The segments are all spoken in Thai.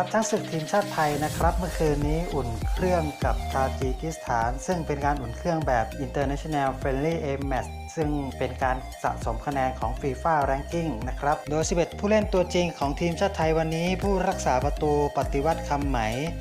ทัพช้างศึกทีมชาติไทยนะครับ เมื่อคืนนี้อุ่นเครื่องกับทาจิกิสถาน ซึ่งเป็นการอุ่นเครื่องแบบ International Friendly Aim Match ซึ่งเป็นการสะสมคะแนนของ FIFA Ranking นะครับ โดย 11 ผู้เล่นตัวจริงของทีมชาติไทยวันนี้ ผู้รักษาประตูปฏิวัติคำไหม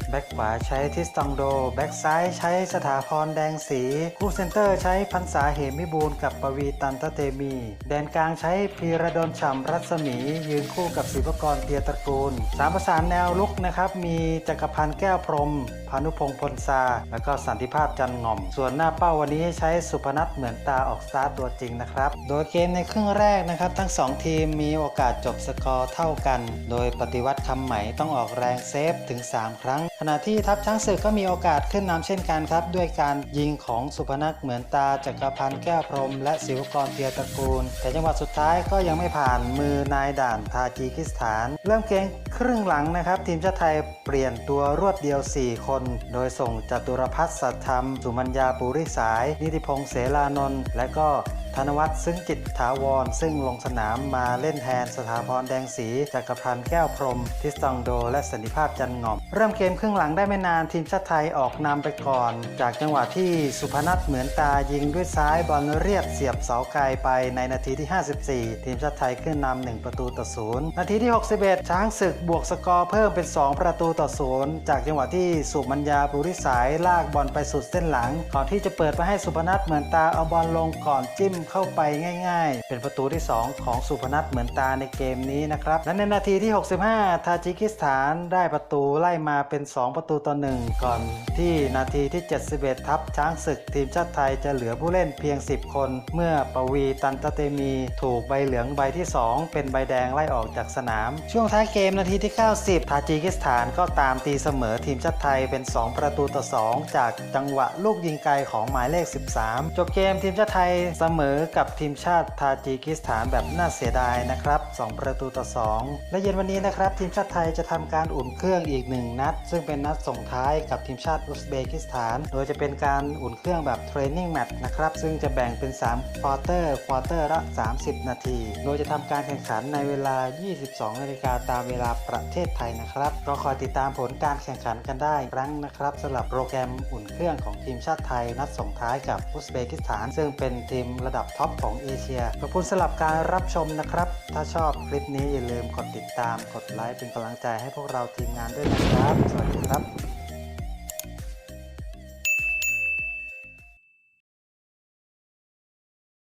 แบ็กขวาใช้ทิสตองโด แบ็กซ้ายใช้สถาพรแดงสี คู่เซนเตอร์ใช้พันษาเหมิบูลกับปวีตันตเตมี แดนกลางใช้พีระดลฉ่ำรัศมี ยืนคู่กับศิวกรเตียตระกูลสามประสานแนวลุกนะครับมีจักรพันธ์แก้วพรหมพานุพงศ์พลซา แล้วก็สันติภาพจันง่อม ส่วนหน้าเป้าวันนี้ใช้สุพนัทเหมือนตาออกสตาร์ทตัวจริงนะครับ โดยเกมในครึ่งแรกนะครับ ทั้ง 2 ทีมมีโอกาสจบสกอร์เท่ากัน โดยปฏิวัติคำไหมต้องออกแรงเซฟถึง 3 ครั้งขณะที่ทัพช้างศึกก็มีโอกาสขึ้นนำเช่นกันครับ ด้วยการยิงของสุพนัทเหมือนตาจักรพันธ์แก้วพรม และศิวกรเตียตระกูล แต่จังหวะสุดท้ายก็ยังไม่ผ่านมือนายด่านทาจิกิสถาน เริ่มเกมครึ่งหลังนะครับ ทีมชาติไทยเปลี่ยนตัวรวดเดียว 4 คน โดยส่งจตุรพัฒน์สัตธรรม สุมัญญาปุริสาย นิติพงษ์เสรานนท์และก็ ธนวัฒน์ซึ่งจิตถาวร ซึ่งลงสนามมาเล่นแทนสถาพรแดงสีจักรพันธ์แก้วพรมทิสตองโด และสันติภาพจันงอม เริ่มเกมครึ่งหลังได้ไม่นานทีมชาติไทยออกนำไปก่อน จากจังหวะที่สุพนัทเหมือนตายิงด้วยซ้ายบอลเรียบเสียบเสาไกลไปในนาทีที่ 54 ทีมชาติไทยขึ้นนำ1ประตูต่อศูนย์นาทีที่ 61 ช้างศึกบวกสกอร์เพิ่มเป็น 2 ประตูต่อศูนย์จากจังหวะที่สุมัญญาปุริสายลากบอลไปสุดเส้นหลัง ก่อนที่จะเปิดไปให้สุพนัทเหมือนตาเอาบอลลงก่อนจิ้มเข้าไปง่ายๆ เป็นประตูที่ 2 ของสุพนัทเหมือนตาในเกมนี้นะครับและในนาทีที่ 65 ทาจิกิสถานได้ประตูไล่มาเป็น 2 ประตูต่อ1ก่อนที่นาทีที่ 71 ทัพช้างศึกทีมชาติไทยจะเหลือผู้เล่นเพียง 10 คน เมื่อปวีตันตเตมี ถูกใบเหลืองใบที่ 2 เป็นใบแดงไล่ออกจากสนาม ช่วงท้ายเกมนาทีที่ 90 ทาจิกิสถานก็ตามตีเสมอทีมชาติไทยเป็น 2 ประตูต่อ 2 จากจังหวะลูกยิงไกลของหมายเลข 13 จบเกมทีมชาติไทยเสมอกับทีมชาติทาจิกิสถานแบบน่าเสียดายนะครับ 2 ประตูต่อ 2 และเย็นวันนี้นะครับ ทีมชาติไทยจะทำการอุ่นเครื่องอีก 1 นัด ซึ่งเป็นนัดส่งท้ายกับทีมชาติอุซเบกิสถาน โดยจะเป็นการอุ่นเครื่องแบบเทรนนิ่งแมตช์นะครับ ซึ่งจะแบ่งเป็น3ควอเตอร์ควอเตอร์ละ 30 นาที โดยจะทำการแข่งขันในเวลา 22 นาฬิกาตามเวลาประเทศไทยนะครับก็คอยติดตามผลการแข่งขันกันได้ครั้งนะครับสำหรับโปรแกรมอุ่นเครื่องของทีมชาติไทยนัดส่งท้ายกับอุซเบกิสถาน ซึ่งเป็นทีมระดับดับท็อปของเอเชีย ขอบคุณสำหรับการรับชมนะครับ ถ้าชอบคลิปนี้อย่าลืมกดติดตาม กดไลค์เป็นกำลังใจให้พวกเราทีมงานด้วยนะครับ สวัสดีครับ